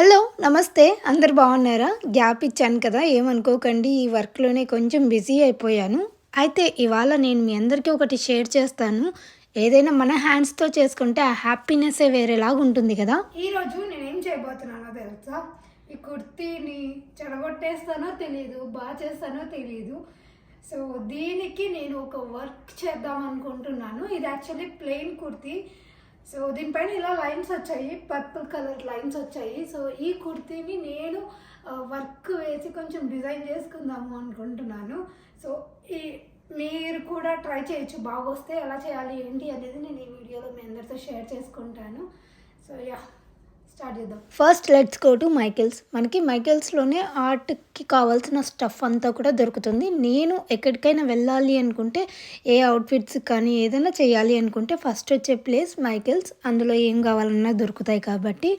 Hello నమస్తే. అందరు బాగున్నారా? గ్యాప్ ఇచ్చాను కదా ఏమనుకోకండి ఈ వర్క్లోనే కొంచెం బిజీ అయిపోయాను. అయితే ఇవాళ నేను మీ అందరికీ ఒకటి షేర్ చేస్తాను. ఏదైనా మన హ్యాండ్స్తో చేసుకుంటే ఆ హ్యాపీనెస్సే వేరేలాగా ఉంటుంది కదా. ఈరోజు నేను ఏం చేయబోతున్నానో తెలుసా? ఈ కుర్తీని చెడగొట్టేస్తానో తెలియదు బాగా చేస్తానో తెలియదు సో దీనికి నేను ఒక వర్క్ చేద్దాం అనుకుంటున్నాను. ఇది యాక్చువల్లీ ప్లెయిన్ కుర్తీ. సో దీనిపైన ఇలా లైన్స్ వచ్చాయి పర్పుల్ కలర్ లైన్స్ వచ్చాయి. సో ఈ కుర్తీని నేను వర్క్ వేసి కొంచెం డిజైన్ చేసుకుందాము అనుకుంటున్నాను. సో ఈ మీరు కూడా ట్రై చేయొచ్చు. బాగా వస్తే ఎలా చేయాలి ఏంటి అనేది నేను ఈ వీడియోలో మీ అందరితో షేర్ చేసుకుంటాను. So yeah. స్టార్ట్ చేద్దాం. First let's go to Michaels. మనకి మైకెల్స్లోనే ఆర్ట్కి కావాల్సిన స్టఫ్ అంతా కూడా దొరుకుతుంది. నేను ఎక్కడికైనా వెళ్ళాలి అనుకుంటే ఏ అవుట్ఫిట్స్ కానీ ఏదైనా చేయాలి అనుకుంటే ఫస్ట్ వచ్చే ప్లేస్ మైకెల్స్. అందులో ఏం కావాలన్నా దొరుకుతాయి కాబట్టి.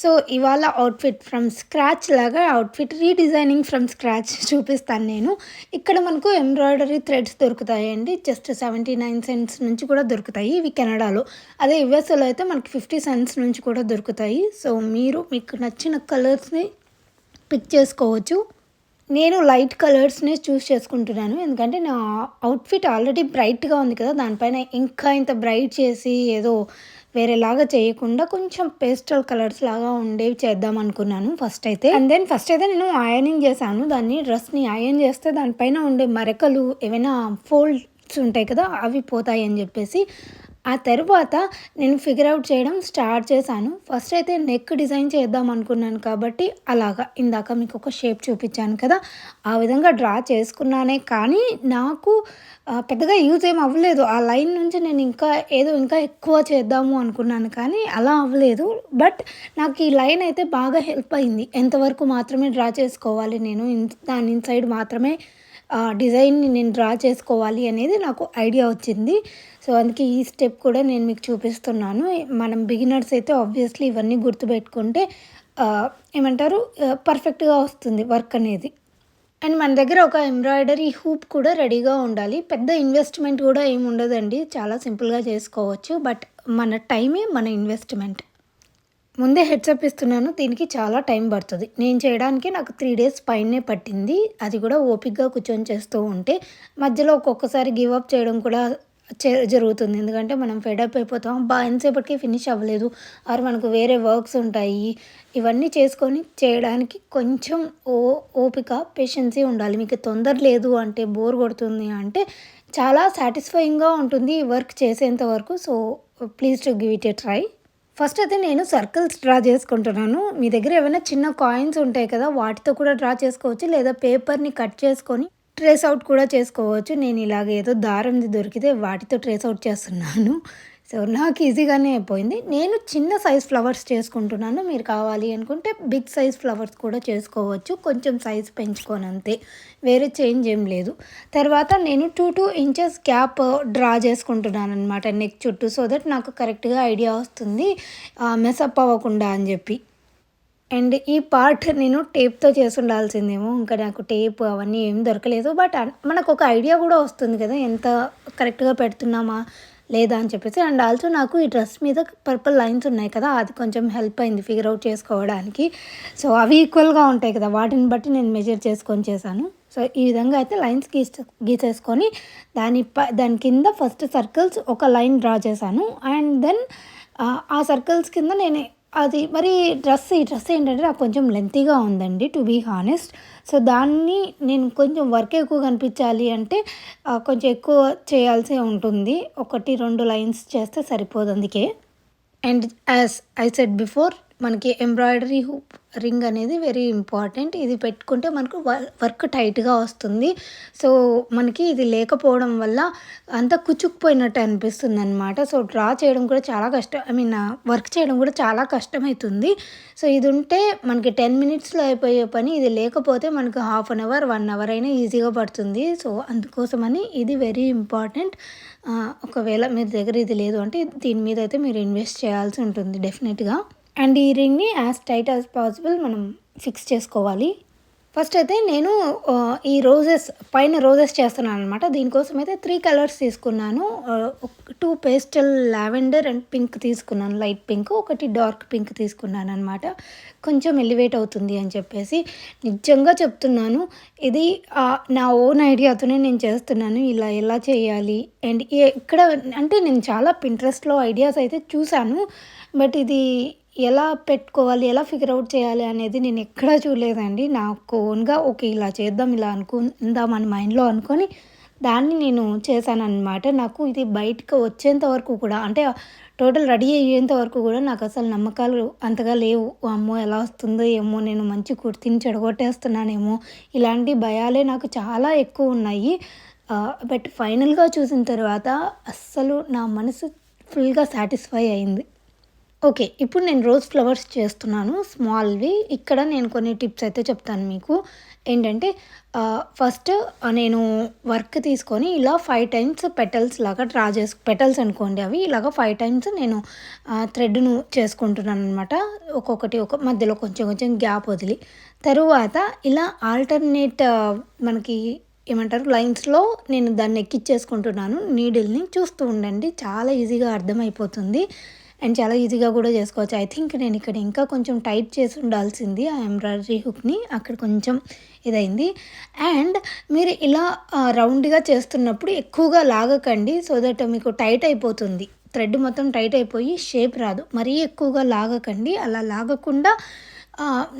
సో ఇవాళ అవుట్ఫిట్ ఫ్రమ్ స్క్రాచ్ లాగా అవుట్ఫిట్ రీడిజైనింగ్ ఫ్రమ్ స్క్రాచ్ చూపిస్తాను నేను. ఇక్కడ మనకు ఎంబ్రాయిడరీ థ్రెడ్స్ దొరుకుతాయండి. జస్ట్ సెవెంటీ నైన్ సెంట్స్ నుంచి కూడా దొరుకుతాయి ఇవి కెనడాలో. అదే యుఎస్ఏలో అయితే మనకి ఫిఫ్టీ సెంట్స్ నుంచి కూడా దొరుకుతాయి. సో మీరు మీకు నచ్చిన కలర్స్ని పిక్ చేసుకోవచ్చు. నేను లైట్ కలర్స్ని చూస్ చేసుకుంటున్నాను. ఎందుకంటే నా అవుట్ఫిట్ ఆల్రెడీ బ్రైట్గా ఉంది కదా. దానిపైన ఇంకా ఇంత బ్రైట్ చేసి ఏదో వేరేలాగా చేయకుండా కొంచెం పేస్టల్ కలర్స్ లాగా ఉండేవి చేద్దాం అనుకున్నాను ఫస్ట్ అయితే. అండ్ దెన్ ఫస్ట్ అయితే నేను అయనింగ్ చేశాను. దాన్ని డ్రెస్ని అయన్ చేస్తే దానిపైన ఉండే మరకలు ఏమైనా ఫోల్డ్స్ ఉంటాయి కదా అవి పోతాయి అని చెప్పేసి ఆ తర్వాత నేను ఫిగర్ అవుట్ చేయడం స్టార్ట్ చేశాను. ఫస్ట్ అయితే నెక్ డిజైన్ చేద్దాం అనుకున్నాను కాబట్టి అలాగా. ఇందాక మీకు ఒక షేప్ చూపించాను కదా ఆ విధంగా డ్రా చేసుకున్నానే కానీ నాకు పెద్దగా యూజ్ ఏం అవ్వలేదు. ఆ లైన్ నుంచి నేను ఇంకా ఏదో ఇంకా ఎక్కువ చేద్దాము అనుకున్నాను కానీ అలా అవ్వలేదు. బట్ నాకు ఈ లైన్ అయితే బాగా హెల్ప్ అయింది. ఎంతవరకు మాత్రమే డ్రా చేసుకోవాలి నేను దాని ఇన్సైడ్ మాత్రమే డిజైన్ని నేను డ్రా చేసుకోవాలి అనేది నాకు ఐడియా వచ్చింది. సో అందుకే ఈ స్టెప్ కూడా నేను మీకు చూపిస్తున్నాను. మనం బిగినర్స్ అయితే ఆబ్వియస్లీ ఇవన్నీ గుర్తుపెట్టుకుంటే ఏమంటారు పర్ఫెక్ట్గా వస్తుంది వర్క్ అనేది. అండ్ మన దగ్గర ఒక ఎంబ్రాయిడరీ హూప్ కూడా రెడీగా ఉండాలి. పెద్ద ఇన్వెస్ట్మెంట్ కూడా ఏమి ఉండదండి. చాలా సింపుల్గా చేసుకోవచ్చు. బట్ మన టైమే మన ఇన్వెస్ట్మెంట్ ముందే హెడ్సప్ ఇస్తున్నాను. దీనికి చాలా టైం పడుతుంది. నేను చేయడానికి నాకు త్రీ డేస్ పైనే పట్టింది. అది కూడా ఓపిక్గా కూర్చొని చేస్తూ ఉంటే మధ్యలో ఒక్కొక్కసారి గివ్ అప్ చేయడం కూడా జరుగుతుంది. ఎందుకంటే మనం ఫెడప్ అయిపోతాం. బా ఎంతసేపటికి ఫినిష్ అవ్వలేదు. ఆర్ మనకు వేరే వర్క్స్ ఉంటాయి. ఇవన్నీ చేసుకొని చేయడానికి కొంచెం ఓ ఓపిక పేషెన్సీ ఉండాలి. మీకు తొందర లేదు అంటే బోర్ కొడుతుంది అంటే చాలా సాటిస్ఫైయింగ్గా ఉంటుంది ఈ వర్క్ చేసేంత వరకు. So please to give it a try first అయితే నేను సర్కిల్స్ డ్రా చేసుకుంటున్నాను. మీ దగ్గర ఏమైనా చిన్న కాయిన్స్ ఉంటాయి కదా వాటితో కూడా డ్రా చేసుకోవచ్చు. లేదా పేపర్ని కట్ చేసుకొని ట్రేస్ అవుట్ కూడా చేసుకోవచ్చు. నేను ఇలాగ ఏదో దారంది దొరికితే వాటితో ట్రేస్ అవుట్ చేస్తున్నాను. సో నాకు ఈజీగానే అయిపోయింది. నేను చిన్న సైజ్ ఫ్లవర్స్ చేసుకుంటున్నాను. మీరు కావాలి అనుకుంటే బిగ్ సైజ్ ఫ్లవర్స్ కూడా చేసుకోవచ్చు. కొంచెం సైజ్ పెంచుకొని అంతే. వేరే చేంజ్ ఏం లేదు. తర్వాత నేను two two inches cap draw చేసుకుంటున్నాను అనమాట నెక్ చుట్టూ సో దట్ నాకు కరెక్ట్గా ఐడియా వస్తుంది. మెసప్ అవ్వకుండా అని చెప్పి. అండ్ ఈ పార్ట్ నేను టేప్తో చేసి ఉండాల్సిందేమో ఇంకా నాకు టేప్ అవన్నీ ఏం దొరకలేదు. బట్ మనకు ఒక ఐడియా కూడా వస్తుంది కదా ఎంత కరెక్ట్గా పెడుతున్నామా లేదా అని చెప్పేసి. అండ్ ఆల్సో నాకు ఈ డ్రెస్ మీద పర్పుల్ లైన్స్ ఉన్నాయి కదా అది కొంచెం హెల్ప్ అయింది ఫిగర్ అవుట్ చేసుకోవడానికి. సో అవి ఈక్వల్గా ఉంటాయి కదా వాటిని బట్టి నేను మెజర్ చేసుకొని చేశాను. సో ఈ విధంగా అయితే లైన్స్ గీస్ గీసేసుకొని దాని ప దాని కింద ఫస్ట్ సర్కిల్స్ ఒక లైన్ డ్రా చేశాను. అండ్ దెన్ ఆ సర్కిల్స్ కింద నేను అది మరి డ్రెస్ ఈ డ్రెస్ ఏంటంటే నాకు కొంచెం లెంతీగా ఉందండి టు బీ హానెస్ట్ సో దాన్ని నేను కొంచెం వర్క్ ఎక్కువ కనిపించాలి అంటే కొంచెం ఎక్కువ చేయాల్సి ఉంటుంది. ఒకటి రెండు లైన్స్ చేస్తే సరిపోదు అందుకే. And as I said before మనకి ఎంబ్రాయిడరీ హూప్ రింగ్ అనేది వెరీ ఇంపార్టెంట్ ఇది పెట్టుకుంటే మనకు వర్క్ టైట్గా వస్తుంది. సో మనకి ఇది లేకపోవడం వల్ల అంతా కుచ్చుకుపోయినట్టు అనిపిస్తుంది అనమాట సో డ్రా చేయడం కూడా చాలా కష్టం ఐ మీన్ వర్క్ చేయడం కూడా చాలా కష్టమవుతుంది సో ఇది ఉంటే మనకి టెన్ మినిట్స్లో అయిపోయే పని ఇది లేకపోతే మనకు half an hour one hour అయినా ఈజీగా పడుతుంది. సో అందుకోసమని ఇది వెరీ ఇంపార్టెంట్ ఒకవేళ మీ దగ్గర ఇది లేదు అంటే దీని మీద అయితే మీరు ఇన్వెస్ట్ చేయాల్సి ఉంటుంది డెఫినెట్గా అండ్ ఈ రింగ్ని యాజ్ టైట్ యాజ్ పాసిబుల్ మనం ఫిక్స్ చేసుకోవాలి. ఫస్ట్ అయితే నేను ఈ రోజెస్ పైన రోజెస్ చేస్తున్నాను అనమాట దీనికోసం అయితే త్రీ కలర్స్ తీసుకున్నాను. Two pastel lavender and pink తీసుకున్నాను. లైట్ పింక్ ఒకటి డార్క్ పింక్ తీసుకున్నాను అనమాట కొంచెం ఎలివేట్ అవుతుంది అని చెప్పేసి నిజంగా చెప్తున్నాను. ఇది నా ఓన్ ఐడియాతోనే నేను చేస్తున్నాను. ఇలా ఎలా చేయాలి? అండ్ ఇక్కడ అంటే నేను చాలా పింట్రెస్ట్లో ఐడియాస్ అయితే చూశాను. బట్ ఇది ఎలా పెట్టుకోవాలి ఎలా ఫిగర్ అవుట్ చేయాలి అనేది నేను ఎక్కడా చూడలేదండి. నాకు ఓన్గా ఓకే ఇలా చేద్దాం ఇలా అనుకుందాం అని మైండ్లో అనుకొని దాన్ని నేను చేశాను అనమాట నాకు ఇది బయటకు వచ్చేంత వరకు కూడా అంటే టోటల్ రెడీ అయ్యేంత వరకు కూడా నాకు అసలు నమ్మకాలు అంతగా లేవు. అమ్మో ఎలా వస్తుందో ఏమో నేను మంచి కుర్తిని చెడగొట్టేస్తున్నానేమో ఇలాంటి భయాలే నాకు చాలా ఎక్కువ ఉన్నాయి. బట్ ఫైనల్గా చూసిన తర్వాత అస్సలు నా మనసు ఫుల్గా సాటిస్ఫై అయింది. ఓకే ఇప్పుడు నేను రోజ్ ఫ్లవర్స్ చేస్తున్నాను స్మాల్వి. ఇక్కడ నేను కొన్ని టిప్స్ అయితే చెప్తాను మీకు. ఏంటంటే ఫస్ట్ నేను వర్క్ తీసుకొని ఇలా ఫైవ్ టైమ్స్ పెటల్స్ లాగా డ్రా చేసు పెటల్స్ అనుకోండి అవి ఇలాగ ఫైవ్ టైమ్స్ నేను థ్రెడ్ను చేసుకుంటున్నాను అనమాట ఒక్కొక్కటి ఒక మధ్యలో కొంచెం కొంచెం గ్యాప్ వదిలి. తరువాత ఇలా ఆల్టర్నేట్ మనకి ఏమంటారు లైన్స్లో నేను దాన్ని ఎక్కిచ్చేసుకుంటున్నాను. నీడిల్ని చూస్తూ ఉండండి. చాలా ఈజీగా అర్థమైపోతుంది. అండ్ చాలా ఈజీగా కూడా చేసుకోవచ్చు. ఐ థింక్ నేను ఇక్కడ ఇంకా కొంచెం టైట్ చేసి ఉండాల్సింది ఆ ఎంబ్రాయిడరీ హుక్ని అక్కడ కొంచెం ఇదైంది. అండ్ మీరు ఇలా రౌండ్గా చేస్తున్నప్పుడు ఎక్కువగా లాగకండి సో దట్ మీకు టైట్ అయిపోతుంది. థ్రెడ్ మొత్తం టైట్ అయిపోయి షేప్ రాదు. మరీ ఎక్కువగా లాగకండి. అలా లాగకుండా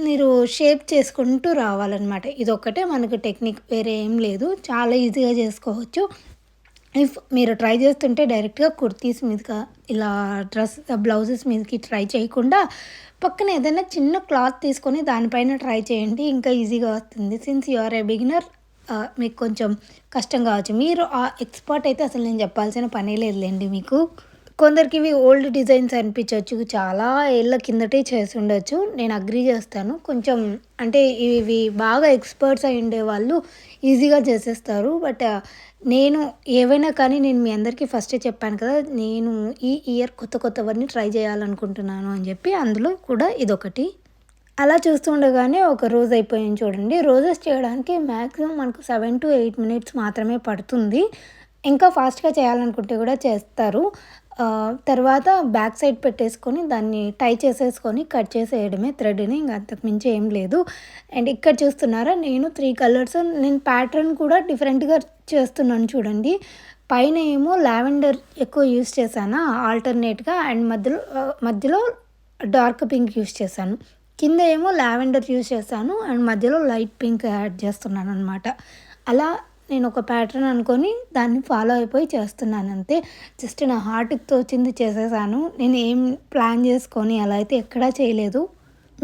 మీరు షేప్ చేసుకుంటూ రావాలన్నమాట. ఇదొక్కటే మనకు టెక్నిక్ వేరే ఏం లేదు. చాలా ఈజీగా చేసుకోవచ్చు. ఇఫ్ మీరు ట్రై చేస్తుంటే డైరెక్ట్గా కుర్తీస్ మీదగా ఇలా డ్రెస్ బ్లౌజెస్ మీదకి ట్రై చేయకుండా పక్కన ఏదైనా చిన్న క్లాత్ తీసుకొని దానిపైన ట్రై చేయండి ఇంకా ఈజీగా వస్తుంది. Since you are a beginner మీకు కొంచెం కష్టం కావచ్చు. మీరు ఆ ఎక్స్పర్ట్ అయితే అసలు నేను చెప్పాల్సిన పనే లేదులేండి మీకు. కొందరికి ఇవి ఓల్డ్ డిజైన్స్ అనిపించవచ్చు చాలా ఏళ్ళ కిందటే చేసి ఉండొచ్చు నేను అగ్రి చేస్తాను. కొంచెం అంటే ఇవి బాగా ఎక్స్పర్ట్స్ అయి ఉండే వాళ్ళు ఈజీగా చేసేస్తారు. బట్ నేను ఏవైనా కానీ నేను మీ అందరికీ ఫస్టే చెప్పాను కదా నేను ఈ ఇయర్ కొత్త కొత్తవన్నీ ట్రై చేయాలనుకుంటున్నాను అని చెప్పి అందులో కూడా ఇదొకటి. అలా చూస్తుండగానే ఒక రోజు అయిపోయింది చూడండి. రోజెస్ చేయడానికి మ్యాక్సిమం మనకు సెవెన్ టు ఎయిట్ మినిట్స్ మాత్రమే పడుతుంది. ఇంకా ఫాస్ట్గా చేయాలనుకుంటే కూడా చేస్తారు. తర్వాత బ్యాక్ సైడ్ పెట్టేసుకొని దాన్ని టై చేసేసుకొని కట్ చేసేయడమే థ్రెడ్ని ఇంకా అంతకు మించి ఏం లేదు. అండ్ ఇక్కడ చూస్తున్నారా నేను త్రీ కలర్స్ నేను ప్యాటర్న్ కూడా డిఫరెంట్గా చేస్తున్నాను చూడండి. పైన ఏమో లావెండర్ ఎక్కువ యూస్ చేశాను ఆల్టర్నేట్గా అండ్ మధ్యలో మధ్యలో డార్క్ పింక్ యూస్ చేశాను. కింద ఏమో లావెండర్ యూస్ చేశాను అండ్ మధ్యలో లైట్ పింక్ యాడ్ చేస్తున్నాను అనమాట అలా నేను ఒక ప్యాటర్న్ అనుకొని దాన్ని ఫాలో అయిపోయి చేస్తున్నాను అంతే. జస్ట్ నా హార్ట్కి తోచింది చేసేసాను. నేను ఏం ప్లాన్ చేసుకొని అలా అయితే ఎక్కడా చేయలేదు.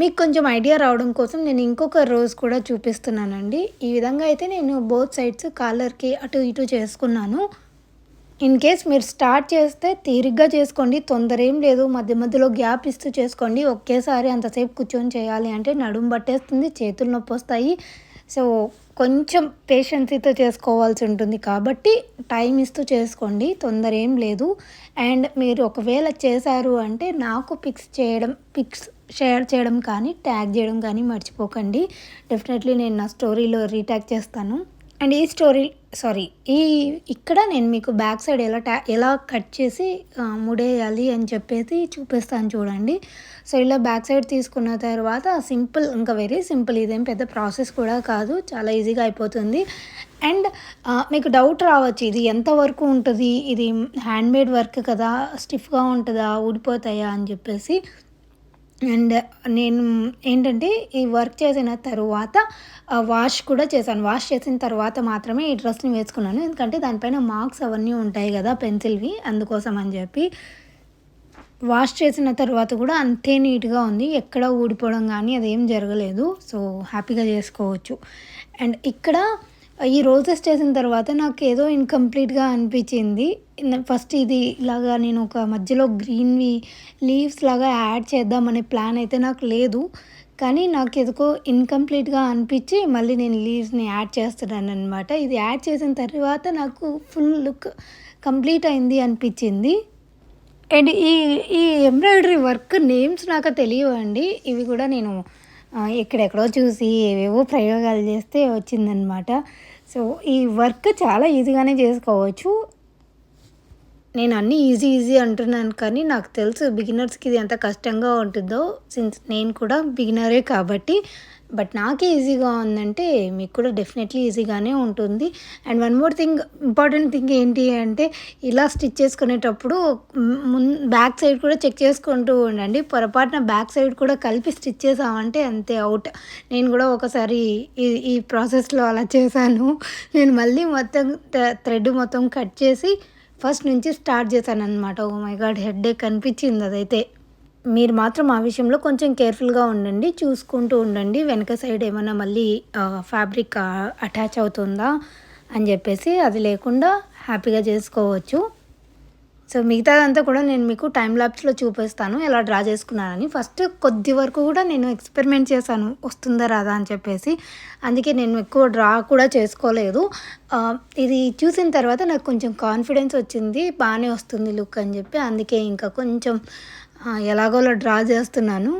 మీకు కొంచెం ఐడియా రావడం కోసం నేను ఇంకొక రోజ్ కూడా చూపిస్తున్నానండి. ఈ విధంగా అయితే నేను బోత్ సైడ్స్ కాలర్కి అటు ఇటు చేసుకున్నాను. ఇన్ కేస్ మీరు స్టార్ట్ చేస్తే తీరిగ్గా చేసుకోండి తొందర ఏం లేదు. మధ్య మధ్యలో గ్యాప్ ఇస్తూ చేసుకోండి. ఒకేసారి అంతసేపు కూర్చొని చేయాలి అంటే నడుము పట్టేస్తుంది చేతులు నొప్పి వస్తాయి. సో కొంచెం పేషెన్సీతో చేసుకోవాల్సి ఉంటుంది. కాబట్టి టైం ఇస్తూ చేసుకోండి. తొందర ఏం లేదు. అండ్ మీరు ఒకవేళ చేశారు అంటే నాకు పిక్స్ చేయడం పిక్స్ షేర్ చేయడం కానీ ట్యాగ్ చేయడం కానీ మర్చిపోకండి. డెఫినెట్లీ నేను నా స్టోరీలో రీట్యాగ్ చేస్తాను. అండ్ ఈ స్టోరీ సారీ ఈ ఇక్కడ నేను మీకు బ్యాక్ సైడ్ ఎలా ట్యా ఎలా కట్ చేసి ముడేయాలి అని చెప్పేసి చూపిస్తాను చూడండి. సో ఇలా బ్యాక్ సైడ్ తీసుకున్న తర్వాత సింపుల్ ఇంకా వెరీ సింపుల్ ఇదేం పెద్ద ప్రాసెస్ కూడా కాదు చాలా ఈజీగా అయిపోతుంది. అండ్ మీకు డౌట్ రావచ్చు ఇది ఎంతవరకు ఉంటుంది? ఇది హ్యాండ్మేడ్ వర్క్ కదా స్టిఫ్గా ఉంటుందా ఊడిపోతాయా అని చెప్పేసి. అండ్ నేను ఏంటంటే ఈ వర్క్ చేసిన తర్వాత వాష్ కూడా చేశాను. వాష్ చేసిన తర్వాత మాత్రమే ఈ డ్రెస్ని వేసుకున్నాను. ఎందుకంటే దానిపైన మార్క్స్ అవన్నీ ఉంటాయి కదా పెన్సిల్వి అందుకోసం అని చెప్పి. వాష్ చేసిన తర్వాత కూడా అంతే నీట్గా ఉంది. ఎక్కడ ఊడిపోవడం కానీ అదేం జరగలేదు. సో హ్యాపీగా చేసుకోవచ్చు. అండ్ ఇక్కడ ఈ రోజెస్ చేసిన తర్వాత నాకు ఏదో ఇన్కంప్లీట్గా అనిపించింది. ఫస్ట్ ఇది ఇలాగా నేను ఒక మధ్యలో గ్రీన్వి లీవ్స్ లాగా యాడ్ చేద్దామనే ప్లాన్ అయితే నాకు లేదు. కానీ నాకు ఎందుకో ఇన్కంప్లీట్గా అనిపించి మళ్ళీ నేను లీవ్స్ని యాడ్ చేస్తున్నాను అనమాట ఇది యాడ్ చేసిన తర్వాత నాకు ఫుల్ లుక్ కంప్లీట్ అయింది అనిపించింది. అండ్ ఈ ఈ ఎంబ్రాయిడరీ వర్క్ నేమ్స్ నాకు తెలియవండి. ఇవి కూడా నేను ఎక్కడెక్కడో చూసి ఏవేవో ప్రయోగాలు చేస్తే వచ్చిందనమాట సో ఈ వర్క్ చాలా ఈజీగానే చేసుకోవచ్చు. నేను అన్నీ ఈజీ ఈజీ అంటున్నాను. కానీ నాకు తెలుసు బిగినర్స్కి ఇది ఎంత కష్టంగా ఉంటుందో సిన్స్ నేను కూడా బిగినరే కాబట్టి. బట్ నాకే ఈజీగా ఉందంటే మీకు కూడా డెఫినెట్లీ ఈజీగానే ఉంటుంది. And one more thing important thing ఏంటి అంటే ఇలా స్టిచ్ చేసుకునేటప్పుడు మున్ బ్యాక్ సైడ్ కూడా చెక్ చేసుకుంటూ ఉండండి. పొరపాటున బ్యాక్ సైడ్ కూడా కలిపి స్టిచ్ చేసామంటే అంతే అవుట్. నేను కూడా ఒకసారి ఈ ఈ ప్రాసెస్లో అలా చేశాను. నేను మళ్ళీ మొత్తం థ్రెడ్ మొత్తం కట్ చేసి ఫస్ట్ నుంచి స్టార్ట్ చేశానన్నమాట. Oh my god headache అనిపించింది అదైతే. మీరు మాత్రం ఆ విషయంలో కొంచెం కేర్ఫుల్గా ఉండండి చూసుకుంటూ ఉండండి. వెనక సైడ్ ఏమైనా మళ్ళీ ఫ్యాబ్రిక్ అటాచ్ అవుతుందా అని చెప్పేసి అది లేకుండా హ్యాపీగా చేసుకోవచ్చు. సో మిగతాదంతా కూడా నేను మీకు టైం ల్యాబ్స్లో చూపిస్తాను ఎలా డ్రా చేసుకున్నానని. ఫస్ట్ కొద్ది వరకు కూడా నేను ఎక్స్పెరిమెంట్ చేశాను వస్తుందా రాదా అని చెప్పేసి. అందుకే నేను ఎక్కువ డ్రా కూడా చేసుకోలేదు. ఇది చూసిన తర్వాత నాకు కొంచెం కాన్ఫిడెన్స్ వచ్చింది బాగానే వస్తుంది లుక్ అని చెప్పి. అందుకే ఇంకా కొంచెం ఎలాగోలా డ్రా చేస్తున్నాను.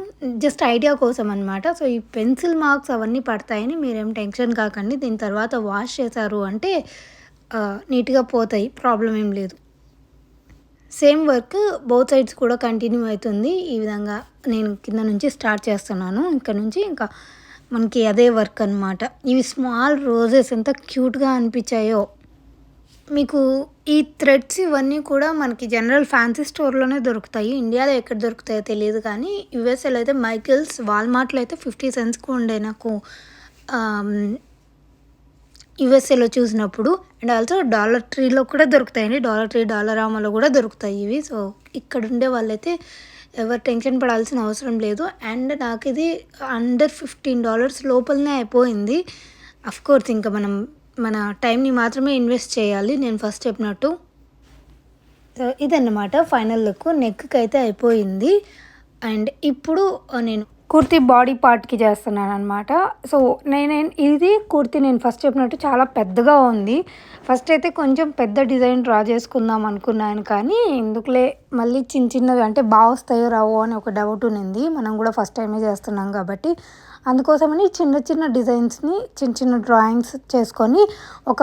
జస్ట్ ఐడియా కోసం అనమాట సో ఈ పెన్సిల్ మార్క్స్ అవన్నీ పడతాయని మీరేం టెన్షన్ కాకండి. దీని తర్వాత వాష్ చేశారు అంటే నీట్గా పోతాయి ప్రాబ్లం ఏం లేదు. సేమ్ వర్క్ బోత్ సైడ్స్ కూడా కంటిన్యూ అవుతుంది. ఈ విధంగా నేను కింద నుంచి స్టార్ట్ చేస్తున్నాను. ఇక్కడ నుంచి ఇంకా మనకి అదే వర్క్ అనమాట ఇవి స్మాల్ రోజెస్ ఎంత క్యూట్గా అనిపించాయో. మీకు ఈ థ్రెడ్స్ ఇవన్నీ కూడా మనకి జనరల్ ఫ్యాన్సీ స్టోర్లోనే దొరుకుతాయి. ఇండియాలో ఎక్కడ దొరుకుతాయో తెలియదు కానీ యూఎస్ఏలో అయితే మైకిల్స్ వాల్మార్ట్లో అయితే ఫిఫ్టీ సెంట్స్కి ఉండే నాకు యుఎస్ఏలో చూసినప్పుడు అండ్ ఆల్సో డాలర్ ట్రీలో కూడా దొరుకుతాయండి. డాలర్ ట్రీ డాలర్ ఆమాలో కూడా దొరుకుతాయి ఇవి. సో ఇక్కడ ఉండే వాళ్ళైతే ఎవరు టెన్షన్ పడాల్సిన అవసరం లేదు. అండ్ నాకు ఇది అండర్ ఫిఫ్టీన్ డాలర్స్ లోపలనే అయిపోయింది. కోర్స్ ఇంకా మనం మన టైంని మాత్రమే ఇన్వెస్ట్ చేయాలి. నేను ఫస్ట్ చెప్పినట్టు. సో ఇదన్నమాట ఫైనల్ లుక్. నెక్కి అయితే అయిపోయింది. అండ్ ఇప్పుడు నేను కుర్తీ బాడీ పార్ట్కి చేస్తున్నాను అనమాట సో నేను ఇది కుర్తీ నేను ఫస్ట్ చెప్పినట్టు చాలా పెద్దగా ఉంది. ఫస్ట్ అయితే కొంచెం పెద్ద డిజైన్ డ్రా చేసుకుందాం అనుకున్నాను కానీ ఎందుకులే మళ్ళీ చిన్న చిన్నవి అంటే బాగా వస్తాయో రావో అని ఒక డౌట్ ఉంది మనం కూడా ఫస్ట్ టైమే చేస్తున్నాం కాబట్టి. అందుకోసమని చిన్న చిన్న డిజైన్స్ని చిన్న చిన్న డ్రాయింగ్స్ చేసుకొని ఒక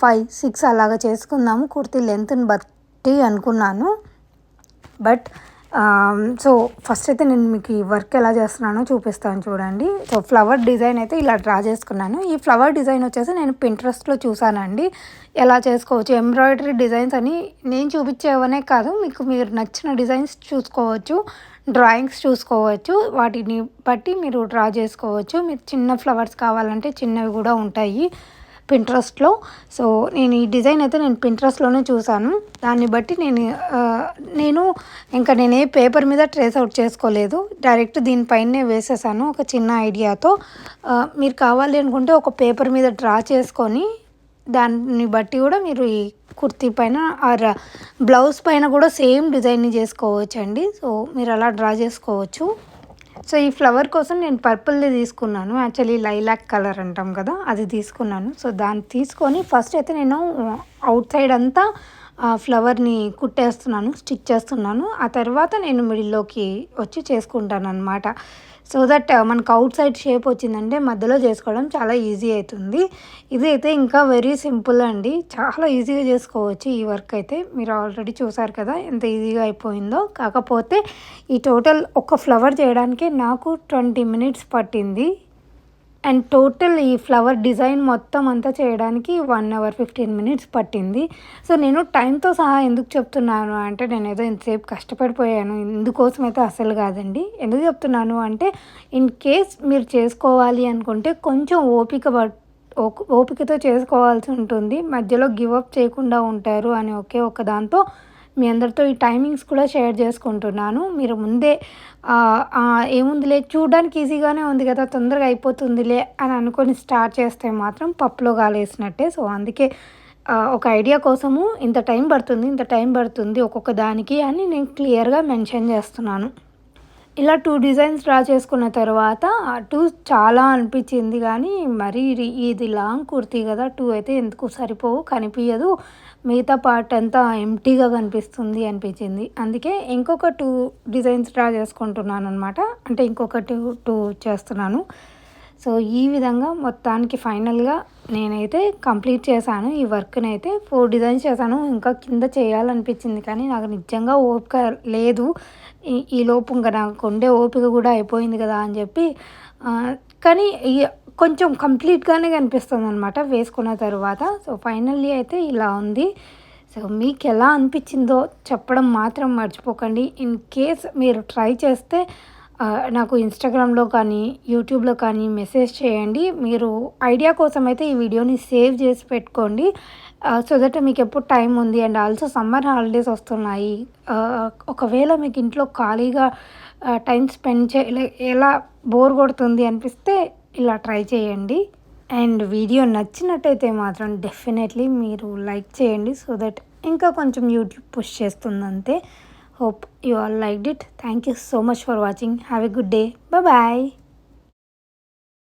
ఫైవ్ సిక్స్ అలాగా చేసుకుందాము. కుర్తీ లెంత్ని బట్టి అనుకున్నాను. బట్ సో ఫస్ట్ అయితే నేను మీకు ఈ వర్క్ ఎలా చేస్తున్నానో చూపిస్తాను చూడండి. సో ఫ్లవర్ డిజైన్ అయితే ఇలా డ్రా చేసుకున్నాను. ఈ ఫ్లవర్ డిజైన్ వచ్చేసి నేను పింట్రెస్ట్లో చూసానండి. ఎలా చేసుకోవచ్చు? ఎంబ్రాయిడరీ డిజైన్స్ అని నేను చూపించేవనే కాదు. మీకు మీరు నచ్చిన డిజైన్స్ చూసుకోవచ్చు డ్రాయింగ్స్ చూసుకోవచ్చు వాటిని బట్టి మీరు డ్రా చేసుకోవచ్చు. మీరు చిన్న ఫ్లవర్స్ కావాలంటే చిన్నవి కూడా ఉంటాయి. పింట్రెస్ట్లో సో నేను ఈ డిజైన్ అయితే నేను పింట్రెస్ట్లోనే చూశాను. దాన్ని బట్టి నేను నేను ఇంకా నేను ఏ పేపర్ మీద ట్రేస్ అవుట్ చేసుకోలేదు. డైరెక్ట్ దీనిపైనే వేసేసాను ఒక చిన్న ఐడియాతో. మీరు కావాలి అనుకుంటే ఒక పేపర్ మీద డ్రా చేసుకొని దాన్ని బట్టి కూడా మీరు ఈ కుర్తీ పైన ఆర్ బ్లౌజ్ పైన కూడా సేమ్ డిజైన్ని చేసుకోవచ్చు అండి సో మీరు అలా డ్రా చేసుకోవచ్చు. సో ఈ ఫ్లవర్ కోసం నేను పర్పుల్ది తీసుకున్నాను. యాక్చువల్లీ లైలాక్ కలర్ అంటాం కదా అది తీసుకున్నాను. సో దాన్ని తీసుకొని ఫస్ట్ అయితే నేను అవుట్ సైడ్ అంతా ఫ్లవర్ని కుట్టేస్తున్నాను స్టిచ్ చేస్తున్నాను. ఆ తర్వాత నేను మిడిల్లోకి వచ్చి చేసుకుంటాను అనమాట సో దట్ మనకు అవుట్ సైడ్ షేప్ వచ్చిందంటే మధ్యలో చేసుకోవడం చాలా ఈజీ అవుతుంది ఇది అయితే ఇంకా వెరీ సింపుల్ అండి. చాలా ఈజీగా చేసుకోవచ్చు ఈ వర్క్ అయితే. మీరు ఆల్రెడీ చూసారు కదా ఎంత ఈజీగా అయిపోయిందో. కాకపోతే ఈ టోటల్ ఒక ఫ్లవర్ చేయడానికి నాకు ట్వంటీ మినిట్స్ పట్టింది. అండ్ టోటల్ ఈ ఫ్లవర్ డిజైన్ మొత్తం అంతా చేయడానికి వన్ అవర్ ఫిఫ్టీన్ మినిట్స్ పట్టింది. సో నేను టైంతో సహా ఎందుకు చెప్తున్నాను అంటే నేను ఏదో ఇంతసేపు కష్టపడిపోయాను. ఇందుకోసం అయితే అసలు కాదండి. ఎందుకు చెప్తున్నాను అంటే ఇన్ కేస్ మీరు చేసుకోవాలి అనుకుంటే కొంచెం ఓపిక ఓపికతో చేసుకోవాల్సి ఉంటుంది. మధ్యలో గివ్ అప్ చేయకుండా ఉంటారు అని ఒకే ఒక దాంతో మీ అందరితో ఈ టైమింగ్స్ కూడా షేర్ చేసుకుంటున్నాను. మీరు ముందే ఏముందిలే చూడడానికి ఈజీగానే ఉంది కదా తొందరగా అయిపోతుందిలే అని అనుకొని స్టార్ట్ చేస్తే మాత్రం పప్పులో గాలేసినట్టే. సో అందుకే ఒక ఐడియా కోసము ఇంత టైం పడుతుంది ఇంత టైం పడుతుంది ఒక్కొక్క దానికి అని నేను క్లియర్గా మెన్షన్ చేస్తున్నాను. ఇలా టూ డిజైన్స్ డ్రా చేసుకున్న తర్వాత టూ చాలా అనిపించింది కానీ మరీ ఇది ఇది లాంగ్ కుర్తీ కదా టూ అయితే ఎందుకు సరిపోవు కనిపించదు మిగతా పార్ట్ అంతా ఎంటీగా కనిపిస్తుంది అనిపించింది. అందుకే ఇంకొక టూ డిజైన్స్ డ్రా చేసుకుంటున్నాను అనమాట అంటే ఇంకొక టూ టూ చేస్తున్నాను. సో ఈ విధంగా మొత్తానికి ఫైనల్గా నేనైతే కంప్లీట్ చేశాను. ఈ వర్క్ని అయితే ఫోర్ డిజైన్స్ చేశాను. ఇంకా కింద చేయాలనిపించింది కానీ నాకు నిజంగా ఓపిక లేదు. ఈ ఈ లోపు ఇంకా నాకు ఉండే ఓపిక కూడా అయిపోయింది కదా అని చెప్పి కానీ ఈ- కొంచెం కంప్లీట్గానే కనిపిస్తుంది అనమాట వేసుకున్న తర్వాత. సో ఫైనల్లీ అయితే ఇలా ఉంది. సో మీకు ఎలా అనిపించిందో చెప్పడం మాత్రం మర్చిపోకండి. ఇన్ కేస్ మీరు ట్రై చేస్తే నాకు ఇన్స్టాగ్రామ్లో కానీ యూట్యూబ్లో కానీ మెసేజ్ చేయండి. మీరు ఐడియా కోసం అయితే ఈ వీడియోని సేవ్ చేసి పెట్టుకోండి. సో దట్ మీకు ఎప్పుడు టైం ఉంది. అండ్ ఆల్సో సమ్మర్ హాలిడేస్ వస్తున్నాయి. ఒకవేళ మీకు ఇంట్లో ఖాళీగా టైం స్పెండ్ చే ఎలా బోర్ కొడుతుంది అనిపిస్తే ఇలా ట్రై చేయండి. అండ్ వీడియో నచ్చినట్టయితే మాత్రం డెఫినెట్లీ మీరు లైక్ చేయండి సో దట్ ఇంకా కొంచెం YouTube push చేస్తుందంతే. Hope you all like it. Thank you so much for watching. Have a good day. Bye.